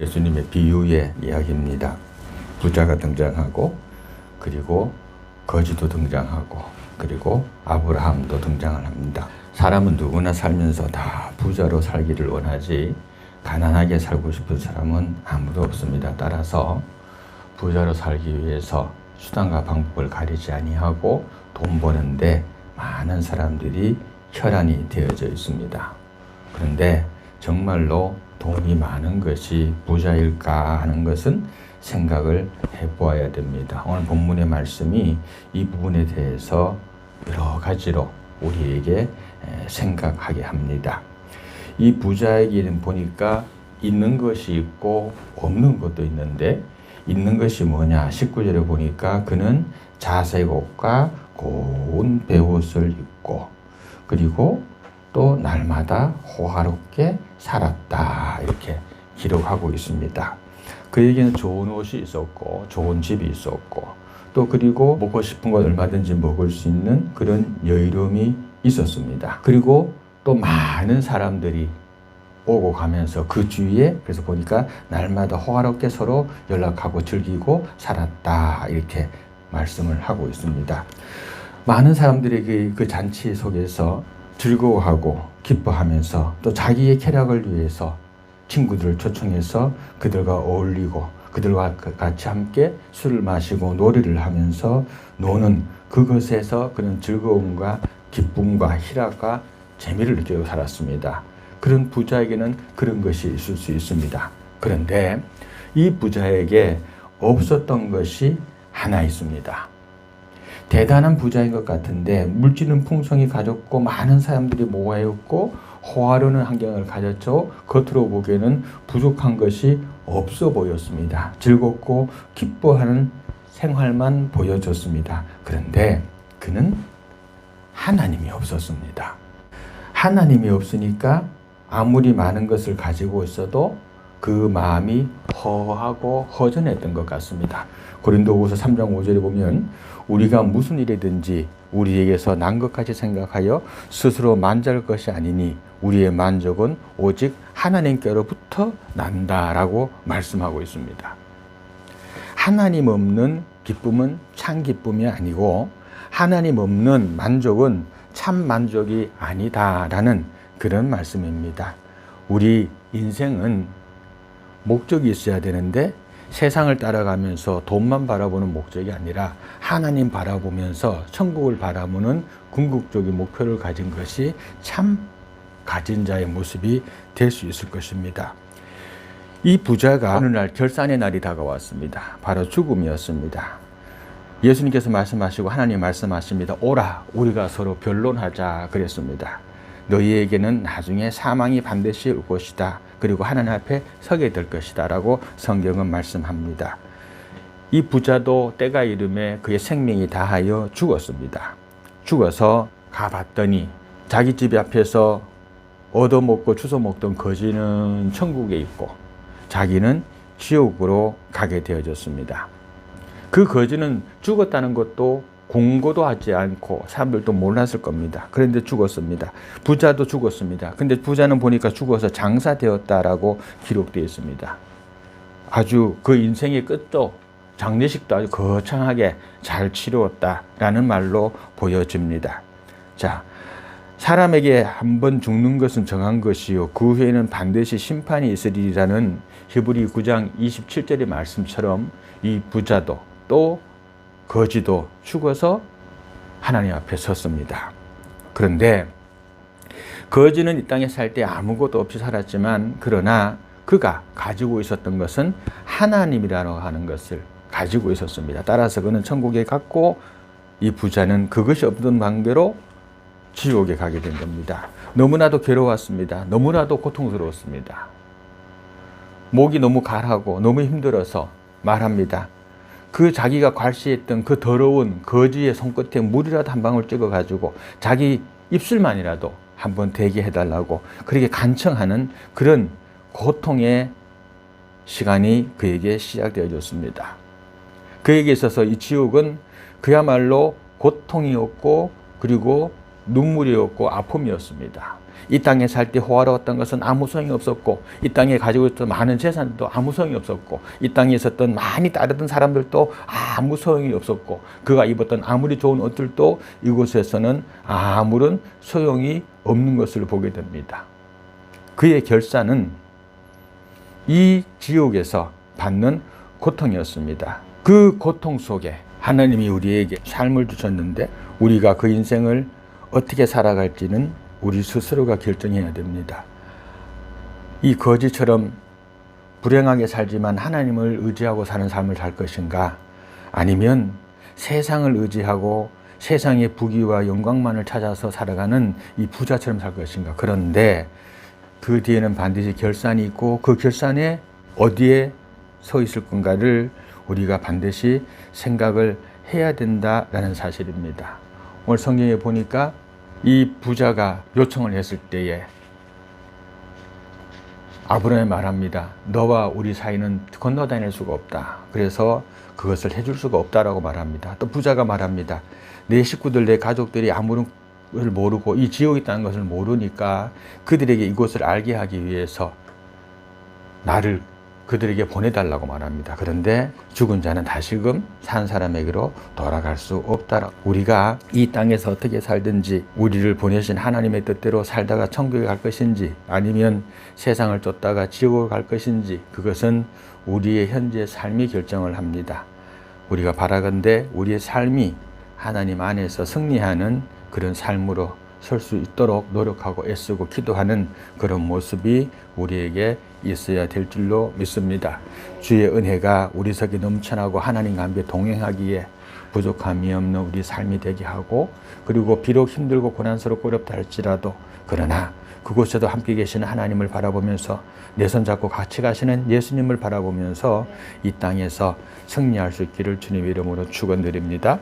예수님의 비유의 이야기입니다. 부자가 등장하고 그리고 거지도 등장하고 그리고 아브라함도 등장을 합니다. 사람은 누구나 살면서 다 부자로 살기를 원하지 가난하게 살고 싶은 사람은 아무도 없습니다. 따라서 부자로 살기 위해서 수단과 방법을 가리지 아니하고 돈 버는데 많은 사람들이 혈안이 되어져 있습니다. 그런데 정말로 돈이 많은 것이 부자일까 하는 것은 생각을 해보아야 됩니다. 오늘 본문의 말씀이 이 부분에 대해서 여러 가지로 우리에게 생각하게 합니다. 이 부자에게는 보니까 있는 것이 있고 없는 것도 있는데 있는 것이 뭐냐? 19절에 보니까 그는 자색 옷과 고운 베옷을 입고 그리고 또 날마다 호화롭게 살았다. 이렇게 기록하고 있습니다. 그에게는 좋은 옷이 있었고, 좋은 집이 있었고, 또 그리고 먹고 싶은 것 얼마든지 먹을 수 있는 그런 여유로움이 있었습니다. 그리고 또 많은 사람들이 오고 가면서 그 주위에 그래서 보니까 날마다 호화롭게 서로 연락하고 즐기고 살았다. 이렇게 말씀을 하고 있습니다. 많은 사람들에게 그 잔치 속에서 즐거워하고 기뻐하면서 또 자기의 쾌락을 위해서 친구들을 초청해서 그들과 어울리고 그들과 같이 함께 술을 마시고 놀이를 하면서 노는 그것에서 그런 즐거움과 기쁨과 희락과 재미를 느끼고 살았습니다. 그런 부자에게는 그런 것이 있을 수 있습니다. 그런데 이 부자에게 없었던 것이 하나 있습니다. 대단한 부자인 것 같은데 물질은 풍성히 가졌고 많은 사람들이 모아있고 호화로운 환경을 가졌죠. 겉으로 보기에는 부족한 것이 없어 보였습니다. 즐겁고 기뻐하는 생활만 보여줬습니다. 그런데 그는 하나님이 없었습니다. 하나님이 없으니까 아무리 많은 것을 가지고 있어도 그 마음이 허하고 허전했던 것 같습니다. 고린도후서 3장 5절에 보면 우리가 무슨 일이든지 우리에게서 난 것까지 생각하여 스스로 만족할 것이 아니니 우리의 만족은 오직 하나님께로부터 난다라고 말씀하고 있습니다. 하나님 없는 기쁨은 참 기쁨이 아니고 하나님 없는 만족은 참 만족이 아니다라는 그런 말씀입니다. 우리 인생은 목적이 있어야 되는데 세상을 따라가면서 돈만 바라보는 목적이 아니라 하나님 바라보면서 천국을 바라보는 궁극적인 목표를 가진 것이 참 가진 자의 모습이 될 수 있을 것입니다. 이 부자가 어느 날 결산의 날이 다가왔습니다. 바로 죽음이었습니다. 예수님께서 말씀하시고 하나님 말씀하십니다. 오라, 우리가 서로 변론하자 그랬습니다. 너희에게는 나중에 사망이 반드시 올 것이다. 그리고 하나님 앞에 서게 될 것이다. 라고 성경은 말씀합니다. 이 부자도 때가 이름에 그의 생명이 다하여 죽었습니다. 죽어서 가봤더니 자기 집 앞에서 얻어먹고 주워먹던 거지는 천국에 있고 자기는 지옥으로 가게 되어졌습니다. 그 거지는 죽었다는 것도 공고도 하지 않고 사람들도 몰랐을 겁니다. 그런데 죽었습니다. 부자도 죽었습니다. 근데 부자는 보니까 죽어서 장사되었다라고 기록되어 있습니다. 아주 그 인생의 끝도 장례식도 아주 거창하게 잘 치루었다라는 말로 보여집니다. 자, 사람에게 한 번 죽는 것은 정한 것이요. 그 후에는 반드시 심판이 있으리라는 히브리 9장 27절의 말씀처럼 이 부자도 또 거지도 죽어서 하나님 앞에 섰습니다. 그런데 거지는 이 땅에 살 때 아무것도 없이 살았지만 그러나 그가 가지고 있었던 것은 하나님이라고 하는 것을 가지고 있었습니다. 따라서 그는 천국에 갔고 이 부자는 그것이 없던 관계로 지옥에 가게 된 겁니다. 너무나도 괴로웠습니다. 너무나도 고통스러웠습니다. 목이 너무 갈하고 너무 힘들어서 말합니다. 그 자기가 괄시했던 그 더러운 거지의 손끝에 물이라도 한 방울 찍어가지고 자기 입술만이라도 한번 대게 해달라고 그렇게 간청하는 그런 고통의 시간이 그에게 시작되어졌습니다. 그에게 있어서 이 지옥은 그야말로 고통이었고 그리고 눈물이었고 아픔이었습니다. 이 땅에 살 때 호화로웠던 것은 아무 소용이 없었고 이 땅에 가지고 있던 많은 재산도 아무 소용이 없었고 이 땅에 있었던 많이 따르던 사람들도 아무 소용이 없었고 그가 입었던 아무리 좋은 옷들도 이곳에서는 아무런 소용이 없는 것을 보게 됩니다. 그의 결사는 이 지옥에서 받는 고통이었습니다. 그 고통 속에 하나님이 우리에게 삶을 주셨는데 우리가 그 인생을 어떻게 살아갈지는 우리 스스로가 결정해야 됩니다. 이 거지처럼 불행하게 살지만 하나님을 의지하고 사는 삶을 살 것인가? 아니면 세상을 의지하고 세상의 부귀와 영광만을 찾아서 살아가는 이 부자처럼 살 것인가? 그런데 그 뒤에는 반드시 결산이 있고 그 결산에 어디에 서 있을 건가를 우리가 반드시 생각을 해야 된다라는 사실입니다. 오늘 성경에 보니까 이 부자가 요청을 했을 때에 아브라함이 말합니다. 너와 우리 사이는 건너 다닐 수가 없다. 그래서 그것을 해줄 수가 없다라고 말합니다. 또 부자가 말합니다. 내 식구들, 내 가족들이 아무런 걸 모르고 이 지옥이 있다는 것을 모르니까 그들에게 이곳을 알게 하기 위해서 나를 그들에게 보내달라고 말합니다. 그런데 죽은 자는 다시금 산 사람에게로 돌아갈 수 없다라. 우리가 이 땅에서 어떻게 살든지 우리를 보내신 하나님의 뜻대로 살다가 천국에 갈 것인지 아니면 세상을 쫓다가 지옥을 갈 것인지 그것은 우리의 현재 삶이 결정을 합니다. 우리가 바라건대 우리의 삶이 하나님 안에서 승리하는 그런 삶으로 설 수 있도록 노력하고 애쓰고 기도하는 그런 모습이 우리에게 있어야 될 줄로 믿습니다. 주의 은혜가 우리 속에 넘쳐나고 하나님과 함께 동행하기에 부족함이 없는 우리 삶이 되게 하고 그리고 비록 힘들고 고난스럽고 어렵다 할지라도 그러나 그곳에도 함께 계시는 하나님을 바라보면서 내 손 잡고 같이 가시는 예수님을 바라보면서 이 땅에서 승리할 수 있기를 주님 이름으로 축원드립니다.